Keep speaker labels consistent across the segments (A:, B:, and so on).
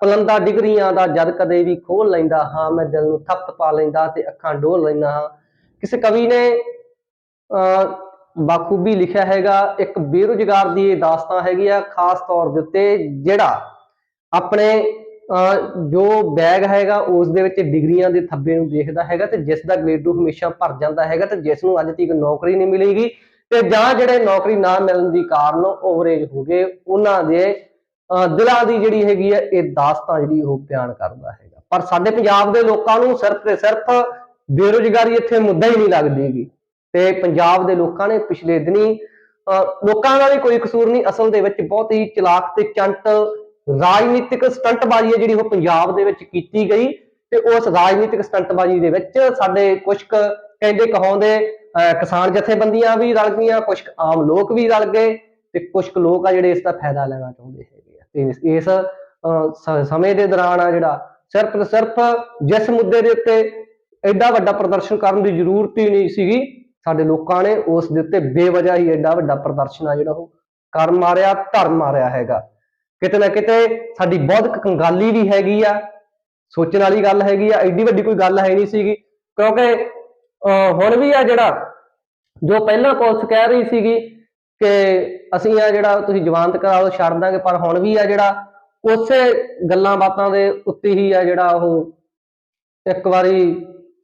A: ਪਲੰਦਾ ਡਿਗਰੀਆਂ ਦਾ ਜਦ ਕਦੇ ਵੀ ਖੋਲ ਲੈਂਦਾ ਹਾਂ, ਮੈਂ ਦਿਲ ਨੂੰ ਥੱਪ ਪਾ ਲੈਂਦਾ ਤੇ ਅੱਖਾਂ ਡੋਲ ਲੈਂਦਾ ਹਾਂ। ਕਿਸੇ ਕਵੀ ਨੇ, ਅਹ, ਬਾਖੂਬੀ ਲਿਖਿਆ ਹੈਗਾ, ਇੱਕ ਬੇਰੁਜ਼ਗਾਰ ਦੀ ਇਹ ਦਾਸਤਾਨ ਹੈਗੀ ਆ, ਖਾਸ ਤੌਰ ਦੇ ਉੱਤੇ ਜਿਹੜਾ ਆਪਣੇ, ਅਹ, ਜੋ ਬੈਗ ਹੈਗਾ, ਉਸ ਦੇ ਵਿੱਚ ਡਿਗਰੀਆਂ ਦੇ ਥੱਬੇ ਨੂੰ ਦੇਖਦਾ ਹੈਗਾ ਤੇ ਜਿਸ ਦਾ ਗ੍ਰੇਡੂ ਹਮੇਸ਼ਾ ਭਰ ਜਾਂਦਾ ਹੈਗਾ ਤੇ ਜਿਸ ਨੂੰ ਅੱਜ ਤੱਕ ਨੌਕਰੀ ਨਹੀਂ ਮਿਲੇਗੀ ਤੇ ਜਾਂ ਜਿਹੜੇ ਨੌਕਰੀ ਨਾ ਮਿਲਣ ਦੀ ਕਾਰਨ ਓਵਰੇਜ ਹੋ ਗਏ, ਉਹਨਾਂ ਦੇ ਦਿਲਾਂ ਦੀ ਜਿਹੜੀ ਹੈਗੀ ਹੈ ਇਹ ਦਾਸਤਾਂ ਜਿਹੜੀ ਉਹ ਬਿਆਨ ਕਰਦਾ ਹੈਗਾ। ਪਰ ਸਾਡੇ ਪੰਜਾਬ ਦੇ ਲੋਕਾਂ ਨੂੰ ਸਿਰਫ ਤੇ ਸਿਰਫ ਬੇਰੁਜ਼ਗਾਰੀ ਇੱਥੇ ਮੁੱਦਾ ਹੀ ਨਹੀਂ ਲੱਗਦੀਗੀ ਤੇ ਪੰਜਾਬ ਦੇ ਲੋਕਾਂ ਨੇ ਪਿਛਲੇ ਦਿਨੀ, ਅਹ ਲੋਕਾਂ ਦਾ ਵੀ ਕੋਈ ਕਸੂਰ ਨਹੀਂ, ਅਸਲ ਦੇ ਵਿੱਚ ਬਹੁਤ ਹੀ ਚਲਾਕ ਤੇ ਚੰਟ ਰਾਜਨੀਤਿਕ ਸਟੰਟਬਾਜ਼ੀ ਹੈ ਜਿਹੜੀ ਉਹ ਪੰਜਾਬ ਦੇ ਵਿੱਚ ਕੀਤੀ ਗਈ। ਤੇ ਉਸ ਰਾਜਨੀਤਿਕ ਸਟੰਟਬਾਜ਼ੀ ਦੇ ਵਿੱਚ ਸਾਡੇ ਕੁਝ ਕੁ ਕਹਿੰਦੇ ਕਹਾਉਂਦੇ, ਅਹ ਕਿਸਾਨ ਜਥੇਬੰਦੀਆਂ ਵੀ ਰਲ ਗਈਆਂ ਕੁਝ ਕੁ ਆਮ ਲੋਕ ਵੀ ਰਲ ਗਏ ਤੇ ਕੁਝ ਕੁ ਲੋਕ ਆ ਜਿਹੜੇ ਇਸ ਦਾ ਫਾਇਦਾ ਲੈਣਾ ਚਾਹੁੰਦੇ ਹੈ ਇਸ- ਸਮੇਂ ਦੇ ਦੌਰਾਨ ਆ ਜਿਹੜਾ ਸਿਰਫ ਸਿਰਫ ਜਿਸ ਮੁੱਦੇ ਦੇ ਉੱਤੇ ਐਡਾ ਵੱਡਾ ਪ੍ਰਦਰਸ਼ਨ ਕਰਨ ਦੀ ਜ਼ਰੂਰਤ ਹੀ ਨਹੀਂ ਸੀਗੀ ਸਾਡੇ ਲੋਕਾਂ ਨੇ ਉਸ ਦੇ ਉੱਤੇ ਬੇਵਜ੍ਹਾ ਹੀ ਐਡਾ ਵੱਡਾ ਪ੍ਰਦਰਸ਼ਨ ਆ ਜਿਹੜਾ ਉਹ ਕਰ ਮਾਰਿਆ ਧਰ ਮਾਰਿਆ ਹੈਗਾ। ਕਿਤੇ ਨਾ ਕਿਤੇ ਸਾਡੀ ਬੌਧਿਕ ਕੰਗਾਲੀ ਵੀ ਹੈਗੀ ਆ ਸੋਚਣ ਵਾਲੀ ਗੱਲ ਹੈਗੀ ਆ ਐਡੀ ਵੱਡੀ ਕੋਈ ਗੱਲ ਹੈ ਨਹੀਂ ਸੀਗੀ। ਕਿਉਂਕਿ ਅਹ, ਹੁਣ ਵੀ ਆ ਜਿਹੜਾ ਜੋ ਪਹਿਲਾਂ ਪੁਲਿਸ ਕਹਿ ਰਹੀ ਸੀਗੀ ਕਿ ਅਸੀਂ ਆ ਜਿਹੜਾ ਤੁਸੀਂ ਜਵਾਨਤ ਕਰਾ ਛੱਡ ਦਾਂਗੇ, ਪਰ ਹੁਣ ਵੀ ਆ ਜਿਹੜਾ ਉਸੇ ਗੱਲਾਂ ਬਾਤਾਂ ਦੇ ਉੱਤੇ ਹੀ ਆ ਜਿਹੜਾ ਉਹ ਇੱਕ ਵਾਰੀ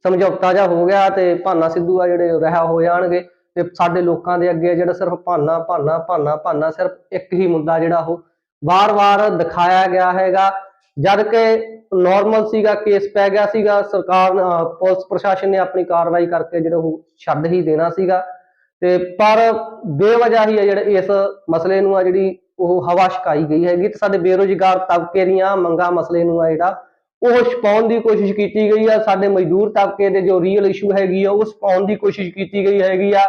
A: ਸਮਝੌਤਾ ਜਿਹਾ ਹੋ ਗਿਆ ਤੇ ਭਾਨਾ ਸਿੱਧੂ ਆ ਜਿਹੜੇ ਰਿਹਾ ਹੋ ਜਾਣਗੇ ਤੇ ਸਾਡੇ ਲੋਕਾਂ ਦੇ ਅੱਗੇ ਜਿਹੜਾ ਸਿਰਫ ਭਾਨਾ ਭਾਨਾ ਭਾਨਾ ਭਾਨਾ ਸਿਰਫ ਇੱਕ ਹੀ ਮੁੱਦਾ ਜਿਹੜਾ ਉਹ ਵਾਰ-ਵਾਰ ਦਿਖਾਇਆ ਗਿਆ ਹੈਗਾ। ਜਦ ਕਿ ਨਾਰਮਲ ਸੀਗਾ ਕੇਸ ਪੈ ਗਿਆ ਸੀਗਾ, ਸਰਕਾਰ ਪੁਲਿਸ ਪ੍ਰਸ਼ਾਸਨ ਨੇ ਆਪਣੀ ਕਾਰਵਾਈ ਕਰਕੇ ਜਿਹੜਾ ਉਹ ਛੱਡ ਹੀ ਦੇਣਾ ਸੀਗਾ। ਤੇ ਪਰ ਬੇਵਜ੍ਹਾ ਹੀ ਆ ਜਿਹੜੇ ਇਸ ਮਸਲੇ ਨੂੰ ਆ ਜਿਹੜੀ ਉਹ ਹਵਾ ਛਕਾਈ ਗਈ ਹੈਗੀ ਤੇ ਸਾਡੇ ਬੇਰੋਜ਼ਗਾਰ ਤਬਕੇ ਦੀਆਂ ਮੰਗਾਂ ਮਸਲੇ ਨੂੰ ਆ ਜਿਹੜਾ ਉਹ ਛਪਾਉਣ ਦੀ ਕੋਸ਼ਿਸ਼ ਕੀਤੀ ਗਈ ਆ। ਸਾਡੇ ਮਜ਼ਦੂਰ ਤਬਕੇ ਦੇ ਜੋ ਰੀਅਲ ਇਸ਼ੂ ਹੈਗੀ ਆ, ਉਹ ਛਪਾਉਣ ਦੀ ਕੋਸ਼ਿਸ਼ ਕੀਤੀ ਗਈ ਹੈਗੀ ਆ।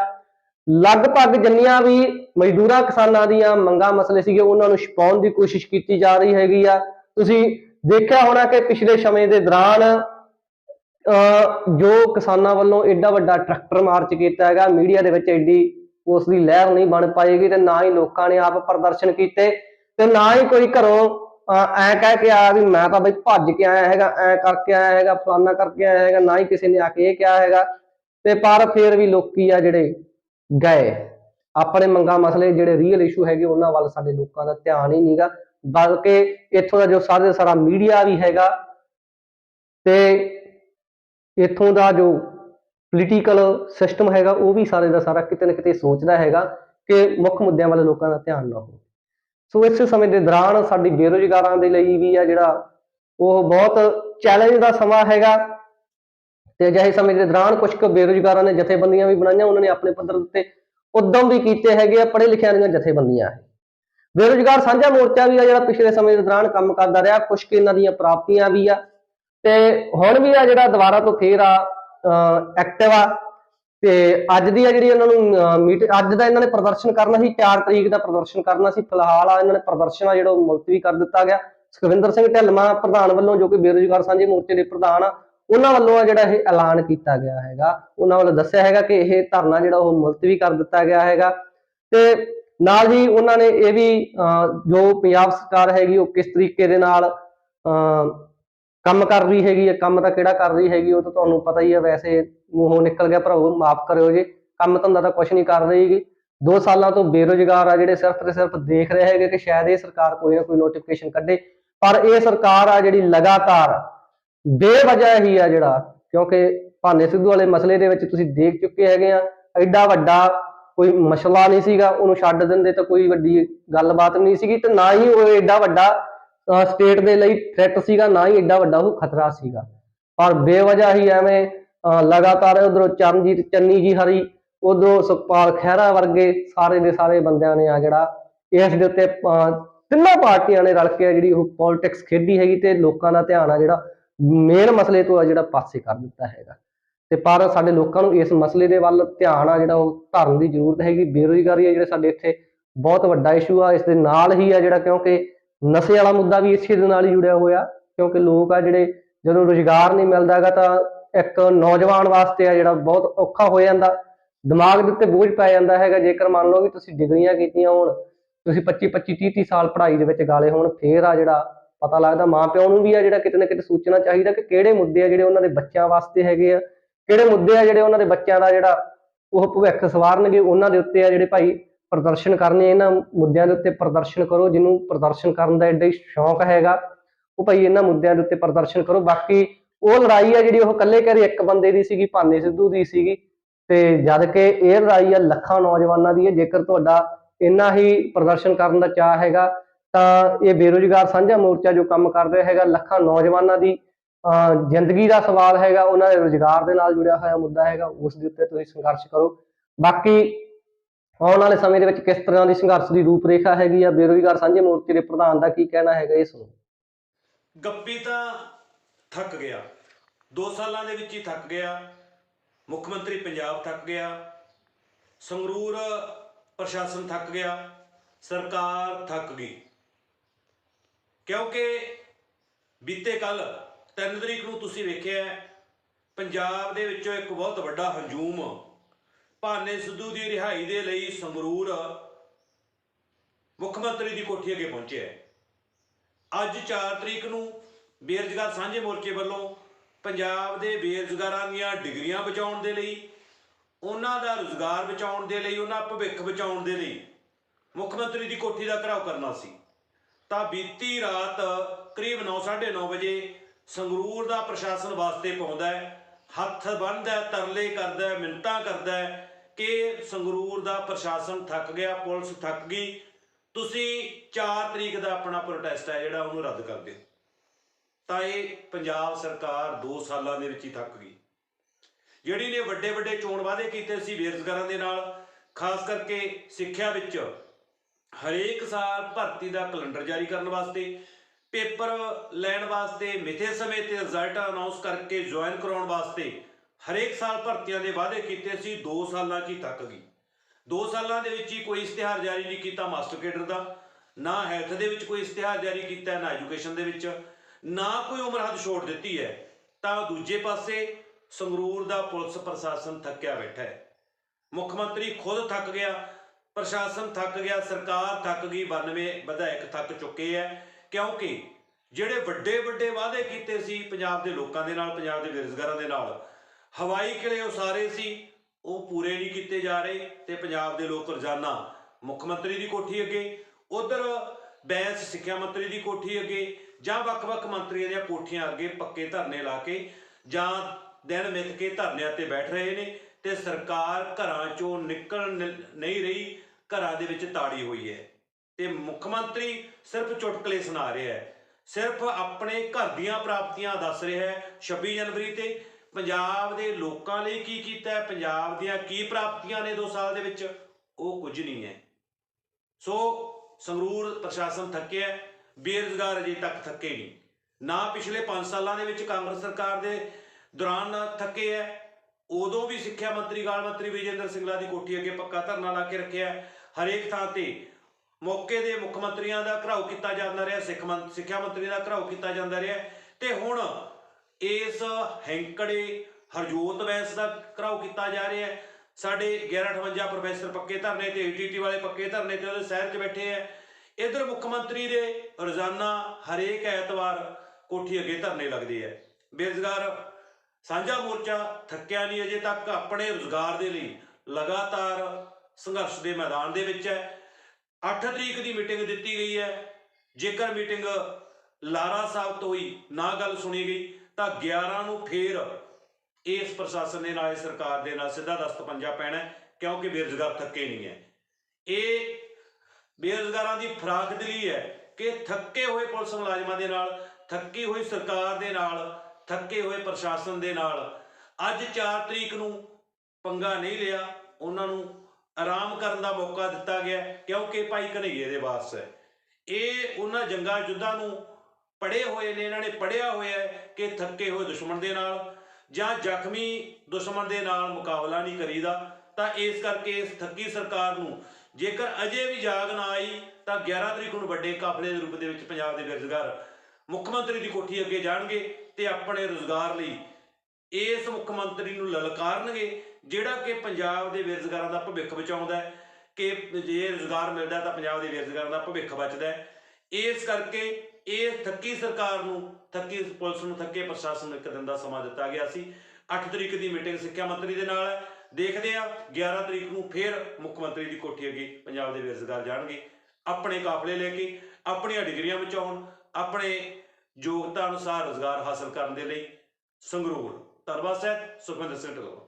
A: ਲਗਭਗ ਜਿੰਨੀਆਂ ਵੀ ਮਜ਼ਦੂਰਾਂ ਕਿਸਾਨਾਂ ਦੀਆਂ ਮੰਗਾਂ ਮਸਲੇ ਸੀਗੇ, ਉਹਨਾਂ ਨੂੰ ਛਪਾਉਣ ਦੀ ਕੋਸ਼ਿਸ਼ ਕੀਤੀ ਜਾ ਰਹੀ ਹੈਗੀ ਆ। ਤੁਸੀਂ ਦੇਖਿਆ ਹੋਣਾ ਕਿ ਪਿਛਲੇ ਸਮੇਂ ਦੇ ਦੌਰਾਨ ਜੋ ਕਿਸਾਨਾਂ ਵੱਲੋਂ ਐਡਾ ਵੱਡਾ ਟਰੈਕਟਰ ਮਾਰਚ ਕੀਤਾ ਹੈਗਾ, ਮੀਡੀਆ ਦੇ ਵਿੱਚ ਐਡੀ ਉਸ ਦੀ ਲਹਿਰ ਨਹੀਂ ਬਣ ਪਾਏਗੀ ਤੇ ਨਾ ਹੀ ਲੋਕਾਂ ਨੇ ਆਪ ਪ੍ਰਦਰਸ਼ਨ ਕੀਤੇ ਤੇ ਨਾ ਹੀ ਕੋਈ ਘਰੋਂ, ਅਹ ਕਹਿ ਕੇ ਆਇਆ ਵੀ ਮੈਂ ਤਾਂ ਬਈ ਭੱਜ ਕੇ ਆਇਆ ਹੈਗਾ, ਐਂ ਕਰਕੇ ਆਇਆ ਹੈਗਾ, ਫਲਾਨਾ ਕਰਕੇ ਆਇਆ ਹੈਗਾ, ਨਾ ਹੀ ਕਿਸੇ ਨੇ ਆ ਕੇ ਇਹ ਕਿਹਾ ਹੈਗਾ ਤੇ ਪਰ ਫਿਰ ਵੀ ਲੋਕੀ ਆ ਜਿਹੜੇ ਗਏ। ਆਪਣੇ ਮੰਗਾ ਮਸਲੇ ਜਿਹੜੇ ਰੀਅਲ ਇਸ਼ੂ ਹੈਗੇ ਉਹਨਾਂ ਵੱਲ ਸਾਡੇ ਲੋਕਾਂ ਦਾ ਧਿਆਨ ਹੀ ਨਹੀਂਗਾ ਬਲਕਿ ਇੱਥੋਂ ਦਾ ਜੋ ਸਾਰੇ ਸਾਰਾ ਮੀਡੀਆ ਵੀ ਹੈਗਾ ਤੇ ਇੱਥੋਂ ਦਾ ਜੋ ਪੋਲੀਟੀਕਲ ਸਿਸਟਮ ਹੈਗਾ, ਉਹ ਵੀ ਸਾਰੇ ਦਾ ਸਾਰਾ ਕਿਤੇ ਨਾ ਕਿਤੇ ਸੋਚਦਾ ਹੈਗਾ ਕਿ ਮੁੱਖ ਮੁੱਦਿਆਂ ਵੱਲ ਲੋਕਾਂ ਦਾ ਧਿਆਨ ਨਾ ਹੋਵੇ। ਸੋ ਇਸ ਸਮੇਂ ਦੇ ਦੌਰਾਨ ਸਾਡੀ ਬੇਰੁਜ਼ਗਾਰਾਂ ਦੇ ਲਈ ਵੀ ਆ ਜਿਹੜਾ ਉਹ ਬਹੁਤ ਚੈਲੰਜ ਦਾ ਸਮਾਂ ਹੈਗਾ ਤੇ ਅਜਿਹੇ ਸਮੇਂ ਦੇ ਦੌਰਾਨ ਕੁਝ ਕੁ ਬੇਰੁਜ਼ਗਾਰਾਂ ਨੇ ਜਥੇਬੰਦੀਆਂ ਵੀ ਬਣਾਈਆਂ, ਉਹਨਾਂ ਨੇ ਆਪਣੇ ਪੱਧਰ ਉੱਤੇ ਉਦਮ ਵੀ ਕੀਤੇ ਹੈਗੇ ਆ, ਪੜ੍ਹੇ ਲਿਖਿਆਂ ਦੀਆਂ ਜਥੇਬੰਦੀਆਂ ਹੈ ਬੇਰੁਜ਼ਗਾਰ ਸਾਂਝਾ ਮੋਰਚਾ ਵੀ ਆ ਜਿਹੜਾ ਪਿਛਲੇ ਸਮੇਂ ਦੇ ਦੌਰਾਨ ਕੰਮ ਕਰਦਾ ਰਿਹਾ ਕੁਝ ਕੁ ਇਹਨਾਂ ਦੀਆਂ ਪ੍ਰਾਪਤੀਆਂ ਵੀ ਆ ਤੇ ਹੁਣ ਵੀ ਆ ਜਿਹੜਾ ਦੁਬਾਰਾ ਤੋਂ ਫੇਰ ਆ ਐਕਟਿਵ ਆ ਤੇ ਅੱਜ ਦੀ ਆ ਜਿਹੜੀ ਇਹਨਾਂ ਨੂੰ ਮੀਟ ਅੱਜ ਦਾ ਇਹਨਾਂ ਨੇ ਪ੍ਰਦਰਸ਼ਨ ਕਰਨਾ ਸੀ 4 ਤਰੀਕ ਦਾ ਪ੍ਰਦਰਸ਼ਨ ਕਰਨਾ ਸੀ ਫਿਲਹਾਲ ਆ ਇਹਨਾਂ ਨੇ ਪ੍ਰਦਰਸ਼ਨ ਆ ਜਿਹੜਾ ਮੁਲਤਵੀ ਕਰ ਦਿੱਤਾ ਗਿਆ। ਸੁਖਵਿੰਦਰ ਸਿੰਘ ਢਿੱਲਮਾ ਪ੍ਰਧਾਨ ਵੱਲੋਂ ਜੋ ਕਿ ਬੇਰੁਜ਼ਗਾਰ ਸਾਂਝੇ ਮੋਰਚੇ ਦੇ ਪ੍ਰਧਾਨ ਆ ਉਹਨਾਂ ਵੱਲੋਂ ਆ ਜਿਹੜਾ ਇਹ ਐਲਾਨ ਕੀਤਾ ਗਿਆ ਹੈਗਾ। ਉਹਨਾਂ ਵੱਲੋਂ ਦੱਸਿਆ ਹੈਗਾ ਕਿ ਇਹ ਧਰਨਾ ਜਿਹੜਾ ਉਹ ਮੁਲਤਵੀ ਕਰ ਦਿੱਤਾ ਗਿਆ ਹੈਗਾ। ਤੇ ਨਾਲ ਹੀ ਉਹਨਾਂ ਨੇ ਇਹ ਵੀ ਅਹ, ਜੋ ਪੰਜਾਬ ਸਰਕਾਰ ਹੈਗੀ ਉਹ ਕਿਸ ਤਰੀਕੇ ਦੇ ਨਾਲ ਅਹ, ਕੰਮ ਕਰ ਰਹੀ ਹੈਗੀ ਹੈ, ਕੰਮ ਤਾਂ ਕਿਹੜਾ ਕਰ ਰਹੀ ਹੈਗੀ, ਉਹ ਤਾਂ ਤੁਹਾਨੂੰ ਪਤਾ ਹੀ ਹੈ, ਵੈਸੇ ਮੂੰਹੋਂ ਨਿਕਲ ਗਿਆ ਭਰਾਓ ਮਾਫ ਕਰਿਓ ਜੀ, ਕੰਮ ਧੰਦਾ ਤਾਂ ਕੁਝ ਨਹੀਂ ਕਰ ਰਹੀਗੀ ਦੋ ਸਾਲਾਂ ਤੋਂ ਬੇਰੁਜ਼ਗਾਰ ਆ ਜਿਹੜੇ ਸਿਰਫ ਤੇ ਸਿਰਫ ਦੇਖ ਰਹੇ ਹੈਗੇ ਕਿ ਸ਼ਾਇਦ ਇਹ ਸਰਕਾਰ ਕੋਈ ਨਾ ਕੋਈ ਨੋਟੀਫਿਕੇਸ਼ਨ ਕੱਢੇ, ਪਰ ਇਹ ਸਰਕਾਰ ਆ ਜਿਹੜੀ ਲਗਾਤਾਰ ਬੇਵਜ੍ਹਾ ਹੀ ਆ ਜਿਹੜਾ, ਕਿਉਂਕਿ ਭਾਨੇ ਸਿੱਧੂ ਵਾਲੇ ਮਸਲੇ ਦੇ ਵਿੱਚ ਤੁਸੀਂ ਦੇਖ ਚੁੱਕੇ ਹੈਗੇ ਆ, ਐਡਾ ਵੱਡਾ ਕੋਈ ਮਸਲਾ ਨਹੀਂ ਸੀਗਾ, ਉਹਨੂੰ ਛੱਡ ਦਿੰਦੇ ਤਾਂ ਕੋਈ ਵੱਡੀ ਗੱਲਬਾਤ ਨਹੀਂ ਸੀਗੀ, ਤੇ ਨਾ ਹੀ ਉਹ ਐਡਾ ਵੱਡਾ ਸਟੇਟ ਦੇ ਲਈ ਥ੍ਰੈਟ ਸੀਗਾ, ਨਾ ਹੀ ਐਡਾ ਵੱਡਾ ਉਹ ਖਤਰਾ ਸੀਗਾ। ਪਰ ਬੇਵਜ੍ਹਾ ਹੀ ਐਵੇਂ ਲਗਾਤਾਰ ਉਧਰੋਂ ਚਰਨਜੀਤ ਚੰਨੀ ਜੀ ਹਰੀ, ਉਧਰੋਂ ਸੁਖਪਾਲ ਖਹਿਰਾ ਵਰਗੇ ਸਾਰੇ ਦੇ ਸਾਰੇ ਬੰਦਿਆਂ ਨੇ ਆ ਜਿਹੜਾ ਇਸ ਦੇ ਉੱਤੇ ਤਿੰਨਾਂ ਪਾਰਟੀਆਂ ਨੇ ਰਲ ਕੇ ਜਿਹੜੀ ਉਹ ਪੋਲਿਟਿਕਸ ਖੇਡੀ ਹੈਗੀ ਤੇ ਲੋਕਾਂ ਦਾ ਧਿਆਨ ਆ ਜਿਹੜਾ ਮੇਨ ਮਸਲੇ ਤੋਂ ਆ ਜਿਹੜਾ ਪਾਸੇ ਕਰ ਦਿੱਤਾ ਹੈਗਾ। ਤੇ ਪਰ ਸਾਡੇ ਲੋਕਾਂ ਨੂੰ ਇਸ ਮਸਲੇ ਦੇ ਵੱਲ ਧਿਆਨ ਆ ਜਿਹੜਾ ਉਹ ਧਰਨ ਦੀ ਜ਼ਰੂਰਤ ਹੈਗੀ। ਬੇਰੁਜ਼ਗਾਰੀ ਆ ਜਿਹੜੇ ਸਾਡੇ ਇੱਥੇ ਬਹੁਤ ਵੱਡਾ ਇਸ਼ੂ ਆ। ਇਸ ਦੇ ਨਾਲ ਹੀ ਆ ਜਿਹੜਾ ਕਿਉਂਕਿ ਨਸ਼ੇ ਵਾਲਾ ਮੁੱਦਾ ਵੀ ਇਸੇ ਦੇ ਨਾਲ ਹੀ ਜੁੜਿਆ ਹੋਇਆ, ਕਿਉਂਕਿ ਲੋਕ ਆ ਜਿਹੜੇ ਜਦੋਂ ਰੁਜ਼ਗਾਰ ਨਹੀਂ ਮਿਲਦਾ ਹੈਗਾ ਤਾਂ ਇੱਕ ਨੌਜਵਾਨ ਵਾਸਤੇ ਆ ਜਿਹੜਾ ਬਹੁਤ ਔਖਾ ਹੋ ਜਾਂਦਾ, ਦਿਮਾਗ ਦੇ ਉੱਤੇ ਬੋਝ ਪੈ ਜਾਂਦਾ ਹੈਗਾ, ਜੇਕਰ ਮੰਨ ਲਓ ਵੀ ਤੁਸੀਂ ਡਿਗਰੀਆਂ ਕੀਤੀਆਂ ਹੋਣ, ਤੁਸੀਂ 25 25 30 30 ਸਾਲ ਪੜ੍ਹਾਈ ਦੇ ਵਿੱਚ ਗਾਲੇ ਹੋਣ, ਫੇਰ ਆ ਜਿਹੜਾ ਪਤਾ ਲੱਗਦਾ ਮਾਂ ਪਿਓ ਨੂੰ ਵੀ ਆ ਜਿਹੜਾ ਕਿਤੇ ਨਾ ਕਿਤੇ ਸੋਚਣਾ ਚਾਹੀਦਾ ਕਿ ਕਿਹੜੇ ਮੁੱਦੇ ਆ ਜਿਹੜੇ ਉਹਨਾਂ ਦੇ ਬੱਚਿਆਂ ਵਾਸਤੇ ਹੈਗੇ ਆ, ਕਿਹੜੇ ਮੁੱਦੇ ਆ ਜਿਹੜੇ ਉਹਨਾਂ ਦੇ ਬੱਚਿਆਂ ਦਾ ਜਿਹੜਾ ਉਹ ਭਵਿੱਖ ਸਵਾਰਨਗੇ, ਉਹਨਾਂ ਦੇ ਉੱਤੇ ਆ ਜਿਹੜੇ ਭਾਈ ਪ੍ਰਦਰਸ਼ਨ ਕਰਨੇ ਇਹਨਾਂ ਮੁੱਦਿਆਂ ਦੇ ਉੱਤੇ ਪ੍ਰਦਰਸ਼ਨ ਕਰੋ, ਜਿਹਨੂੰ ਪ੍ਰਦਰਸ਼ਨ ਕਰਨ ਦਾ ਐਡਾ ਹੀ ਸ਼ੌਂਕ ਹੈਗਾ, ਉਹ ਭਾਈ ਇਹਨਾਂ ਮੁੱਦਿਆਂ ਦੇ ਉੱਤੇ ਪ੍ਰਦਰਸ਼ਨ ਕਰੋ। ਬਾਕੀ ਉਹ ਲੜਾਈ ਆ ਜਿਹੜੀ ਉਹ ਇਕੱਲੇ ਘਰੇ ਇੱਕ ਬੰਦੇ ਦੀ ਸੀਗੀ, ਭਾਨੇ ਸਿੱਧੂ ਦੀ ਸੀਗੀ, ਤੇ ਜਦ ਕਿ ਇਹ ਲੜਾਈ ਆ ਲੱਖਾਂ ਨੌਜਵਾਨਾਂ ਦੀ ਹੈ ਜੇਕਰ ਤੁਹਾਡਾ ਇੰਨਾ ਹੀ ਪ੍ਰਦਰਸ਼ਨ ਕਰਨ ਦਾ ਚਾਹ ਹੈਗਾ, ਤਾਂ ਇਹ ਬੇਰੁਜ਼ਗਾਰ ਸਾਂਝਾ ਮੋਰਚਾ ਜੋ ਕੰਮ ਕਰ ਰਿਹਾ ਹੈਗਾ, ਲੱਖਾਂ ਨੌਜਵਾਨਾਂ ਦੀ, ਅਹ, ਜ਼ਿੰਦਗੀ ਦਾ ਸਵਾਲ ਹੈਗਾ, ਉਹਨਾਂ ਦੇ ਰੁਜ਼ਗਾਰ ਦੇ ਨਾਲ ਜੁੜਿਆ ਹੋਇਆ ਮੁੱਦਾ ਹੈਗਾ, ਉਸ ਦੇ ਉੱਤੇ ਤੁਸੀਂ ਸੰਘਰਸ਼ ਕਰੋ। ਬਾਕੀ ਆਉਣ ਵਾਲੇ ਸਮੇਂ ਦੇ ਵਿੱਚ ਕਿਸ ਤਰ੍ਹਾਂ ਦੀ ਸੰਘਰਸ਼ ਦੀ ਰੂਪਰੇਖਾ ਹੈਗੀ ਆ? ਬੇਰੁਜ਼ਗਾਰ ਸਾਂਝੇ ਮੋਰਚੇ ਦੇ ਪ੍ਰਧਾਨ ਦਾ ਕੀ ਕਹਿਣਾ ਹੈਗਾ ਇਹ ਸੁਣੋ।
B: ਗੱਪੀ ਤਾਂ ਥੱਕ ਗਿਆ। 2 ਸਾਲਾਂ ਦੇ ਵਿੱਚ ਹੀ ਥੱਕ ਗਿਆ। ਮੁੱਖ ਮੰਤਰੀ ਪੰਜਾਬ ਥੱਕ ਗਿਆ। ਸੰਗਰੂਰ ਪ੍ਰਸ਼ਾਸਨ ਥੱਕ ਗਿਆ। ਸਰਕਾਰ ਥੱਕ ਗਈ। ਕਿਉਂਕਿ ਬੀਤੇ ਕੱਲ 3 ਤਰੀਕ ਨੂੰ ਤੁਸੀਂ ਵੇਖਿਆ ਪੰਜਾਬ ਦੇ ਵਿੱਚੋਂ ਇੱਕ ਬਹੁਤ ਵੱਡਾ ਹਜੂਮ ਭਾਨੇ ਸਿੱਧੂ ਦੀ ਰਿਹਾਈ ਦੇ ਲਈ ਸੰਗਰੂਰ ਮੁੱਖ ਮੰਤਰੀ ਦੀ ਕੋਠੀ ਅੱਗੇ ਪਹੁੰਚਿਆ ਅੱਜ 4 ਤਰੀਕ ਨੂੰ ਬੇਰੁਜ਼ਗਾਰ ਸਾਂਝੇ ਮੋਰਚੇ ਵੱਲੋਂ ਪੰਜਾਬ ਦੇ ਬੇਰੁਜ਼ਗਾਰਾਂ ਦੀਆਂ ਡਿਗਰੀਆਂ ਬਚਾਉਣ ਦੇ ਲਈ, ਉਹਨਾਂ ਦਾ ਰੁਜ਼ਗਾਰ ਬਚਾਉਣ ਦੇ ਲਈ, ਉਹਨਾਂ ਭਵਿੱਖ ਬਚਾਉਣ ਦੇ ਲਈ ਮੁੱਖ ਮੰਤਰੀ ਦੀ ਕੋਠੀ ਦਾ ਘਰਾਓ ਕਰਨਾ ਸੀ। ਤਾਂ ਬੀਤੀ ਰਾਤ ਕਰੀਬ 9:30 ਵਜੇ ਸੰਗਰੂਰ ਦਾ ਪ੍ਰਸ਼ਾਸਨ ਵਾਸਤੇ ਪਹੁੰਚਦਾ ਹੈ, ਹੱਥ ਬੰਨਦਾ ਤਰਲੇ ਕਰਦਾ ਹੈ ਕਰਦਾ ਕਿ ਸੰਗਰੂਰ ਦਾ ਪ੍ਰਸ਼ਾਸਨ ਥੱਕ ਗਿਆ, ਪੁਲਿਸ ਥੱਕ ਗਈ। ਤੁਸੀਂ 4 ਤਰੀਕ ਦਾ ਆਪਣਾ ਪ੍ਰੋਟੈਸਟ ਹੈ ਜਿਹੜਾ ਉਹਨੂੰ ਰੱਦ ਕਰ ਦਿਓ। ਤਾਂ ਇਹ ਪੰਜਾਬ ਸਰਕਾਰ 2 ਸਾਲਾਂ ਦੇ ਵਿੱਚ ਹੀ ਥੱਕ ਗਈ। ਜਿਹੜੀ ਨੇ ਵੱਡੇ ਵੱਡੇ ਚੋਣ ਵਾਅਦੇ ਕੀਤੇ ਸੀ ਬੇਰੁਜ਼ਗਾਰਾਂ ਦੇ ਨਾਲ, ਖਾਸ ਕਰਕੇ ਸਿੱਖਿਆ ਵਿੱਚ, ਹਰੇਕ ਸਾਲ ਭਰਤੀ ਦਾ ਕੈਲੰਡਰ ਜਾਰੀ ਕਰਨ ਵਾਸਤੇ, ਪੇਪਰ ਲੈਣ ਵਾਸਤੇ, ਮਿੱਥੇ ਸਮੇਂ ਤੇ ਰਿਜ਼ਲਟ ਅਨਾਉਂਸ ਕਰਕੇ ਜੁਆਇਨ ਕਰਾਉਣ ਵਾਸਤੇ ਹਰੇਕ ਸਾਲ ਭਰਤੀਆਂ ਦੇ ਵਾਅਦੇ ਕੀਤੇ ਸੀ 2 ਸਾਲਾਂ 'ਚ ਹੀ ਥੱਕ ਗਈ 2 ਸਾਲਾਂ ਦੇ ਵਿੱਚ ਹੀ ਕੋਈ ਇਸ਼ਤਿਹਾਰ ਜਾਰੀ ਨਹੀਂ ਕੀਤਾ ਮਾਸਟਰ ਕੇਡਰ ਦਾ। ਨਾ ਹੈਲਥ ਦੇ ਵਿੱਚ ਕੋਈ ਇਸ਼ਤਿਹਾਰ ਜਾਰੀ ਕੀਤਾ, ਨਾ ਐਜੂਕੇਸ਼ਨ ਦੇ ਵਿੱਚ। ਨਾ ਕੋਈ ਉਮਰ ਹੱਦ ਛੋੜ ਦਿੱਤੀ ਹੈ। ਤਾਂ ਦੂਜੇ ਪਾਸੇ ਸੰਗਰੂਰ ਦਾ ਪੁਲਿਸ ਪ੍ਰਸ਼ਾਸਨ ਥੱਕਿਆ ਬੈਠਾ ਹੈ। ਮੁੱਖ ਮੰਤਰੀ ਖੁਦ ਥੱਕ ਗਿਆ, ਪ੍ਰਸ਼ਾਸਨ ਥੱਕ ਗਿਆ, ਸਰਕਾਰ ਥੱਕ ਗਈ 92 ਵਿਧਾਇਕ ਥੱਕ ਚੁੱਕੇ ਐ ਕਿਉਂਕਿ ਜਿਹੜੇ ਵੱਡੇ ਵੱਡੇ ਵਾਅਦੇ ਕੀਤੇ ਸੀ, ਪੰਜਾਬ ਦੇ ਲੋਕਾਂ ਦੇ ਨਾਲ, ਪੰਜਾਬ ਦੇ ਬੇਰੁਜ਼ਗਾਰਾਂ ਦੇ ਨਾਲ ਹਵਾਈ ਕਿਲੇ ਉਸਾਰੇ ਸੀ, ਉਹ ਪੂਰੇ ਨਹੀਂ ਕੀਤੇ ਜਾ ਰਹੇ ਤੇ ਪੰਜਾਬ ਦੇ ਲੋਕ ਰੋਜ਼ਾਨਾ ਮੁੱਖ ਮੰਤਰੀ ਦੀ ਕੋਠੀ ਅੱਗੇ, ਉਧਰ ਬੈਂਸ ਸਿੱਖਿਆ ਮੰਤਰੀ ਦੀ ਕੋਠੀ ਅੱਗੇ ਜਾਂ ਵੱਖ-ਵੱਖ ਮੰਤਰੀਆਂ ਦੀਆਂ ਕੋਠੀਆਂ ਅੱਗੇ ਪੱਕੇ ਧਰਨੇ ਲਾ ਕੇ ਜਾਂ ਦਿਨ ਮਿੱਥ ਕੇ ਧਰਨਿਆਂ ਤੇ ਬੈਠ ਰਹੇ ਨੇ ਤੇ ਸਰਕਾਰ ਘਰਾਂ ਚੋਂ ਨਿਕਲ ਨ- ਨਹੀਂ ਰਹੀ, ਘਰਾਂ ਦੇ ਵਿੱਚ ਤਾੜੀ ਹੋਈ ਹੈ। ਤੇ ਮੁੱਖ ਮੰਤਰੀ ਸਿਰਫ ਚੁਟਕਲੇ ਸੁਣਾ ਰਿਹਾ ਹੈ। ਸਿਰਫ ਆਪਣੇ ਘਰ ਦੀਆਂ ਪ੍ਰਾਪਤੀਆਂ ਦੱਸ ਰਿਹਾ ਹੈ। 26 ਜਨਵਰੀ ਤੇ ਪੰਜਾਬ ਦੇ ਲੋਕਾਂ ਲਈ ਕੀ ਕੀਤਾ ਪੰਜਾਬ ਦੀਆਂ ਕੀ ਪ੍ਰਾਪਤੀਆਂ ਨੇ 2 ਸਾਲ ਦੇ ਵਿੱਚ? ਉਹ ਕੁਝ ਨਹੀਂ ਹੈ। ਸੋ ਸੰਗਰੂਰ ਪ੍ਰਸ਼ਾਸਨ ਥੱਕਿਆ ਬੇਰੁਜ਼ਗਾਰ ਅਜੇ ਤੱਕ ਥੱਕੇ ਨਹੀਂ। ਨਾ ਪਿਛਲੇ 5 ਸਾਲਾਂ ਦੇ ਵਿੱਚ ਕਾਂਗਰਸ ਸਰਕਾਰ ਦੇ ਦੌਰਾਨ ਥੱਕੇ ਹੈ। ਉਦੋਂ ਵੀ ਸਿੱਖਿਆ ਮੰਤਰੀ, ਗਾਲ ਮੰਤਰੀ ਵਿਜੇਂਦਰ ਸਿੰਗਲਾ ਦੀ ਕੋਠੀ ਅੱਗੇ ਪੱਕਾ ਧਰਨਾ ਲਾ ਕੇ ਰੱਖਿਆ ਹਰੇਕ ਥਾਂ ਤੇ ਮੌਕੇ ਦੇ ਮੁੱਖ ਮੰਤਰੀਆਂ ਦਾ ਘਰਾਓ ਕੀਤਾ ਜਾਂਦਾ ਰਿਹਾ, ਸਿੱਖ ਮੰ- ਸਿੱਖਿਆ ਮੰਤਰੀ ਦਾ ਘਰਾਓ ਕੀਤਾ ਜਾਂਦਾ ਰਿਹਾ ਤੇ ਹੁਣ ਇਸ ਹੈਂਕੜੇ ਹਰਜੋਤ ਵੈਸ ਦਾ ਘਰਾਓ ਕੀਤਾ ਜਾ ਰਿਹਾ ਹੈ। ਸਾਡੇ 1158 ਪ੍ਰੋਫੈਸਰ ਪੱਕੇ ਧਰਨੇ ਤੇ ਏਟੀਟੀ ਵਾਲੇ ਪੱਕੇ ਧਰਨੇ ਤੇ ਉਹਦੇ ਸ਼ਹਿਰ 'ਚ ਬੈਠੇ ਆ ਇਧਰ ਮੁੱਖ ਮੰਤਰੀ ਦੇ ਰੋਜ਼ਾਨਾ ਹਰੇਕ ਐਤਵਾਰ ਕੋਠੀ ਅੱਗੇ ਧਰਨੇ ਲੱਗਦੇ ਆ ਬੇਰੁਜ਼ਗਾਰ ਸਾਂਝਾ ਮੋਰਚਾ ਥੱਕਿਆ ਨਹੀਂ ਅਜੇ ਤੱਕ, ਆਪਣੇ ਰੁਜ਼ਗਾਰ ਦੇ ਲਈ ਲਗਾਤਾਰ ਸੰਘਰਸ਼ ਦੇ ਮੈਦਾਨ ਦੇ ਵਿੱਚ ਹੈ। 8 ਤਰੀਕ ਦੀ ਮੀਟਿੰਗ ਦਿੱਤੀ ਗਈ ਹੈ। ਜੇਕਰ ਮੀਟਿੰਗ ਲਾਰਾ ਸਾਹਿਬ ਤੋਂ ਹੋਈ ਨਾ ਗੱਲ ਸੁਣੀ ਗਈ ਤਾਂ 11 ਨੂੰ ਫੇਰ ਇਸ ਪ੍ਰਸ਼ਾਸਨ ਦੇ ਨਾਲ ਸਰਕਾਰ ਦੇ ਨਾਲ ਸਿੱਧਾ ਦਸਤ ਪੰਜਾ ਪੈਣਾ ਕਿਉਂਕਿ ਬੇਰੁਜ਼ਗਾਰ ਥੱਕੇ ਨਹੀਂ ਹੈ। ਇਹ ਬੇਰੁਜ਼ਗਾਰਾਂ ਦੀ ਫਰਾਕ ਦਿਲੀ ਹੈ ਕਿ ਥੱਕੇ ਹੋਏ ਪੁਲਿਸ ਮੁਲਾਜ਼ਮਾਂ ਦੇ ਨਾਲ, ਥੱਕੀ ਹੋਈ ਸਰਕਾਰ ਦੇ ਨਾਲ, ਥੱਕੇ ਹੋਏ ਪ੍ਰਸ਼ਾਸਨ ਦੇ ਨਾਲ ਅੱਜ 4 ਤਰੀਕ ਨੂੰ ਪੰਗਾ ਨਹੀਂ ਲਿਆ, ਉਹਨਾਂ ਨੂੰ ਆਰਾਮ ਕਰਨ ਦਾ ਮੌਕਾ ਦਿੱਤਾ ਗਿਆ, ਕਿਉਂਕਿ ਭਾਈ ਕਨਈਏ ਦੇ ਵਾਰਸ ਹੈ। ਇਹ ਉਹਨਾਂ ਜੰਗਾਂ ਯੁੱਧਾਂ ਨੂੰ ਪੜੇ ਹੋਏ ਨੇ, ਇਹਨਾਂ ਨੇ ਪੜਿਆ ਹੋਇਆ ਹੈ ਕਿ ਥੱਕੇ ਹੋਏ ਦੁਸ਼ਮਣ ਦੇ ਨਾਲ ਜਾਂ ਜ਼ਖਮੀ ਦੁਸ਼ਮਣ ਦੇ ਨਾਲ ਮੁਕਾਬਲਾ ਨਹੀਂ ਕਰੀਦਾ, ਤਾਂ ਇਸ ਕਰਕੇ ਇਸ ਥੱਕੀ ਸਰਕਾਰ ਨੂੰ ਜੇਕਰ ਅਜੇ ਵੀ ਜਾਗ ਨਾ ਆਈ, ਤਾਂ 11 ਤਰੀਕ ਨੂੰ ਵੱਡੇ ਕਾਫਲੇ ਦੇ ਰੂਪ ਦੇ ਵਿੱਚ ਪੰਜਾਬ ਦੇ ਬੇਰੁਜ਼ਗਾਰ ਮੁੱਖ ਮੰਤਰੀ ਦੀ ਕੋਠੀ ਅੱਗੇ ਜਾਣਗੇ ਤੇ ਆਪਣੇ ਰੁਜ਼ਗਾਰ ਲਈ ਇਸ ਮੁੱਖ ਮੰਤਰੀ ਨੂੰ ਲਲਕਾਰਨਗੇ, ਜਿਹੜਾ ਕਿ ਪੰਜਾਬ ਦੇ ਬੇਰੁਜ਼ਗਾਰਾਂ ਦਾ ਭਵਿੱਖ ਬਚਾਉਂਦਾ ਹੈ, ਕਿ ਜੇ ਰੁਜ਼ਗਾਰ ਮਿਲਦਾ ਤਾਂ ਪੰਜਾਬ ਦੇ ਬੇਰੁਜ਼ਗਾਰਾਂ ਦਾ ਭਵਿੱਖ ਬਚਦਾ ਹੈ। ਇਸ ਕਰਕੇ ਇਹ ਥੱਕੀ ਸਰਕਾਰ ਨੂੰ, ਥੱਕੀ ਪੁਲਿਸ ਨੂੰ, ਥੱਕੇ ਪ੍ਰਸ਼ਾਸਨ ਨੂੰ ਇੱਕ ਦਿਨ ਦਾ ਸਮਾਂ ਦਿੱਤਾ ਗਿਆ ਸੀ। 8 ਤਰੀਕ ਦੀ ਮੀਟਿੰਗ ਸਿੱਖਿਆ ਮੰਤਰੀ ਦੇ ਨਾਲ। ਹੈ ਦੇਖਦੇ ਆ 11 ਤਰੀਕ ਨੂੰ ਫੇਰ ਮੁੱਖ ਮੰਤਰੀ ਦੀ ਕੋਠੀ ਅੱਗੇ ਪੰਜਾਬ ਦੇ ਬੇਰੁਜ਼ਗਾਰ ਜਾਣਗੇ। ਆਪਣੇ ਕਾਫਲੇ ਲੈ ਕੇ, ਆਪਣੀਆਂ ਡਿਗਰੀਆਂ ਬਚਾਉਣ, ਆਪਣੇ ਯੋਗਤਾ ਅਨੁਸਾਰ ਰੋਜ਼ਗਾਰ ਹਾਸਲ ਕਰਨ ਦੇ ਲਈ ਸੰਗਰੂਰ। ਧੰਨਵਾਦ ਸਾਹਿਬ ਸੁਖਵਿੰਦਰ ਸਿੰਘ ਢਿੱਲੋਂ।